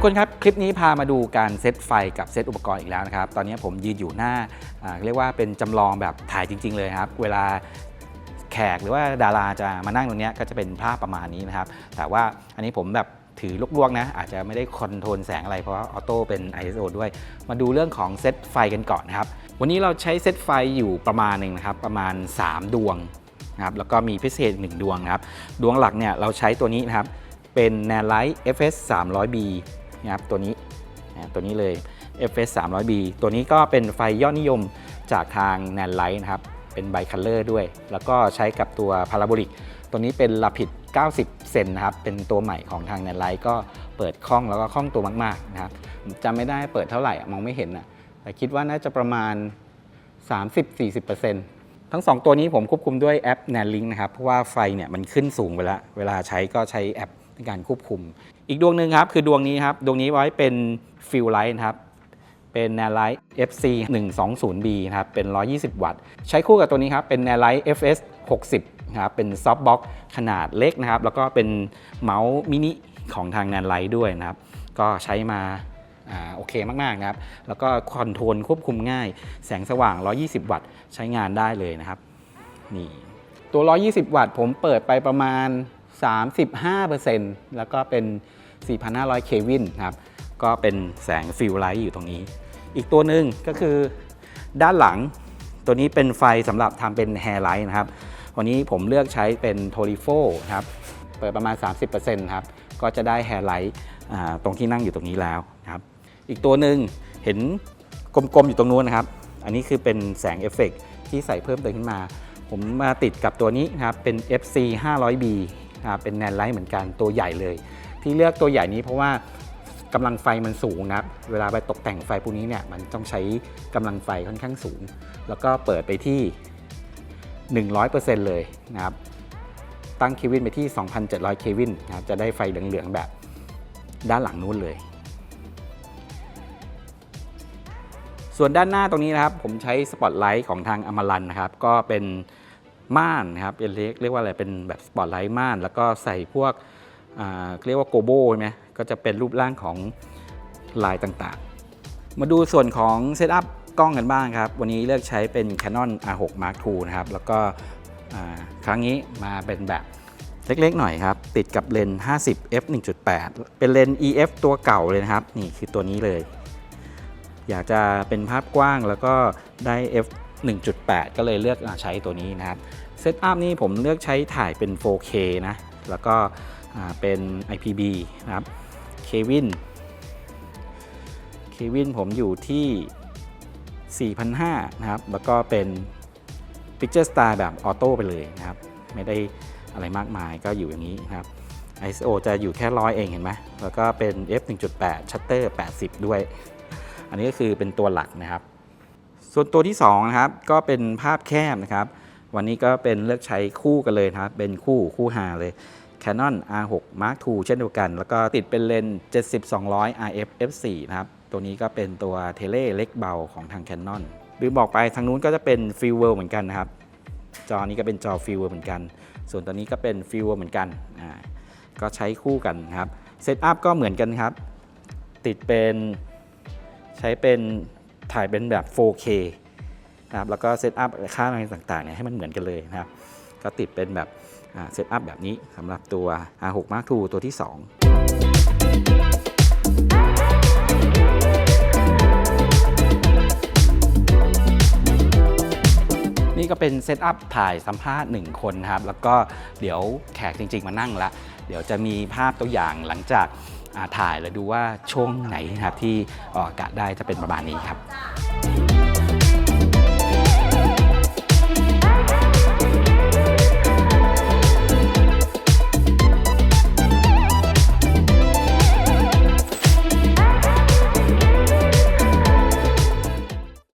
กคนครับ คลิปนี้พามาดูการเซตไฟกับเซตอุปกรณ์อีกแล้วนะครับ ตอนนี้ผมยืนอยู่หน้าเรียกว่าเป็นจำลองแบบถ่ายจริง ๆ เลยครับ เวลาแขกหรือว่าดาราจะมานั่งตรงนี้ก็จะเป็นภาพประมาณนี้นะครับ แต่ว่าอันนี้ผมแบบถือลวกๆนะ อาจจะไม่ได้คอนโทรลแสงอะไรเพราะออโต้เป็น ISO ด้วย มาดูเรื่องของเซตไฟกันก่อนนะครับ วันนี้เราใช้เซตไฟอยู่ประมาณหนึ่งนะครับ ประมาณ 3 ดวงนะครับ แล้วก็มีพิเศษอีกหนึ่งดวงนะครับ ดวงหลักเนี่ยเราใช้ตัวนี้นะครับ เป็น n a n l i g h t FS 300B นะครับตัวนี้นะตัวนี้เลย FS 300B ตัวนี้ก็เป็นไฟยอดนิยมจากทาง n a n l i g h t นะครับ เป็นไบคัลเลอร์ด้วย แล้วก็ใช้กับตัวพาราโบลิก ตัวนี้เป็นลาพิด 90 เซนนะครับ เป็นตัวใหม่ของทาง n a n l i g h t ก็เปิดคล่องแล้วก็คล่องตัวมากๆนะครับจำไม่ได้เปิดเท่าไหร่มองไม่เห็นนะแต่คิดว่าน่าจะประมาณ 30-40%ทั้ง 2 ตัวนี้ผมควบคุมด้วยแอป n a n Link นะครับ เพราะว่าไฟเนี่ยมันขึ้นสูงไปแล้ว เวลาใช้ก็ใช้แอป การควบคุม อีกดวงหนึ่งครับคือดวงนี้ครับดวงนี้ไว้เป็นฟิลไลท์นะครับเป็น n a n Light FC 120B นะครับเป็น 120 วัตต์ ใช้คู่กับตัวนี้ครับเป็น n a n Light FS 60นะครับเป็นซอฟต์บ็อกขนาดเล็กนะครับ แล้วก็เป็นเมาส์มินิของทาง n a n Light ด้วยนะครับ ก็ใช้มาอ่าโอเคมาก ๆ นะครับ แล้วก็คอนโทรลควบคุมง่าย แสงสว่าง 120 วัตต์ ใช้งานได้เลยนะครับ นี่ ตัว 120 วัตต์ผมเปิดไปประมาณ 35%แล้วก็เป็น 4,500 เควินครับ ก็เป็นแสงฟิลไลท์อยู่ตรงนี้ อีกตัวหนึ่งก็คือด้านหลังตัวนี้เป็นไฟสำหรับทำเป็นแฮร์ไลท์นะครับ วันนี้ผมเลือกใช้เป็นโทริโฟครับ เปิดประมาณ 30%ครับ ก็จะได้แฮร์ไลท์ตรงที่นั่งอยู่ตรงนี้แล้วนะครับ อีกตัวหนึ่งเห็นกลมๆอยู่ตรงนู้นนะครับ อันนี้คือเป็นแสงเอฟเฟกต์ที่ใส่เพิ่มเติมขึ้นมา ผมมาติดกับตัวนี้นะครับ เป็น FC 500B เป็นแนนไลท์เหมือนกันตัวใหญ่เลย ที่เลือกตัวใหญ่นี้เพราะว่ากำลังไฟมันสูงนะครับเวลาไปตกแต่งไฟพวกนี้เนี่ยมันต้องใช้กำลังไฟค่อนข้างสูง แล้วก็เปิดไปที่ 100%เลยนะครับตั้งเควินไปที่ 2,700 เควินนะครับจะได้ไฟเหลืองๆแบบด้านหลังนู้นเลย ส่วนด้านหน้าตรงนี้นะครับ ผมใช้สปอตไลท์ของทางอมรันนะครับ ก็เป็น ม่านนะครับเป็นเรียกเรียกว่าอะไรเป็นแบบสปอตไลท์ม่าน แล้วก็ใส่พวกเรียกว่าโกโบใช่ไหมก็จะเป็นรูปร่างของลายต่างๆ มาดูส่วนของเซตอัพกล้องกันบ้างครับ วันนี้เลือกใช้เป็น Canon R6 Mark II นะครับ แล้วก็ครั้งนี้มาเป็นแบบเล็ก ๆ หน่อยครับ ติดกับเลนส์50 f 1.8 เป็นเลนส์ EF ตัวเก่าเลยนะครับ นี่คือตัวนี้เลย อยากจะเป็นภาพกว้างแล้วก็ได้ f 1.8 ก็เลยเลือกใช้ตัวนี้นะครับเซตอัพนี่ผมเลือกใช้ถ่ายเป็น 4K นะ แล้วก็เป็น IPB นะครับเควินเควินผมอยู่ที่ 4,500 นะครับ แล้วก็เป็น Picture Star แบบออโต้ไปเลยนะครับ ไม่ได้อะไรมากมายก็อยู่อย่างนี้นะครับ ISO จะอยู่แค่ร้อยเองเห็นไหม แล้วก็เป็น f 1.8ชัตเตอร์80 ด้วย อันนี้ก็คือเป็นตัวหลักนะครับ ส่วนตัวที่2นะครับก็เป็นภาพแคบนะครับ วันนี้ก็เป็นเลือกใช้คู่กันเลยนะครับ เป็นคู่คู่หาเลย Canon R6 Mark II เช่นเดียวกัน แล้วก็ติดเป็นเลนส์70-200 RF f4 นะครับ ตัวนี้ก็เป็นตัวเทเลเล็กเบาของทาง Canon หรือบอกไปทางนู้นก็จะเป็นฟิลเวอร์เหมือนกันนะครับ จอนี้ก็เป็นจอฟิลเวอร์เหมือนกัน ส่วนตัวนี้ก็เป็นฟิลเวอร์เหมือนกันอ่าก็ใช้คู่กันครับเซตอัพก็เหมือนกันครับ ติดเป็นใช้เป็น ถ่ายเป็นแบบ 4K นะครับแล้วก็เซตอัพค่าอะไรต่างๆเนี่ยให้มันเหมือนกันเลยนะครับ ก็ติดเป็นแบบเซตอัพแบบนี้สำหรับตัว R6 Mark II ตัวที่ 2 เป็นเซตอัพถ่ายสัมภาษณ์ 1 คนนะครับ แล้วก็เดี๋ยวแขกจริง ๆ มานั่งละเดี๋ยวจะมีภาพตัวอย่างหลังจากถ่ายแล้วดูว่าช่วงไหนครับที่ออกอากาศได้จะเป็นประมาณนี้ครับ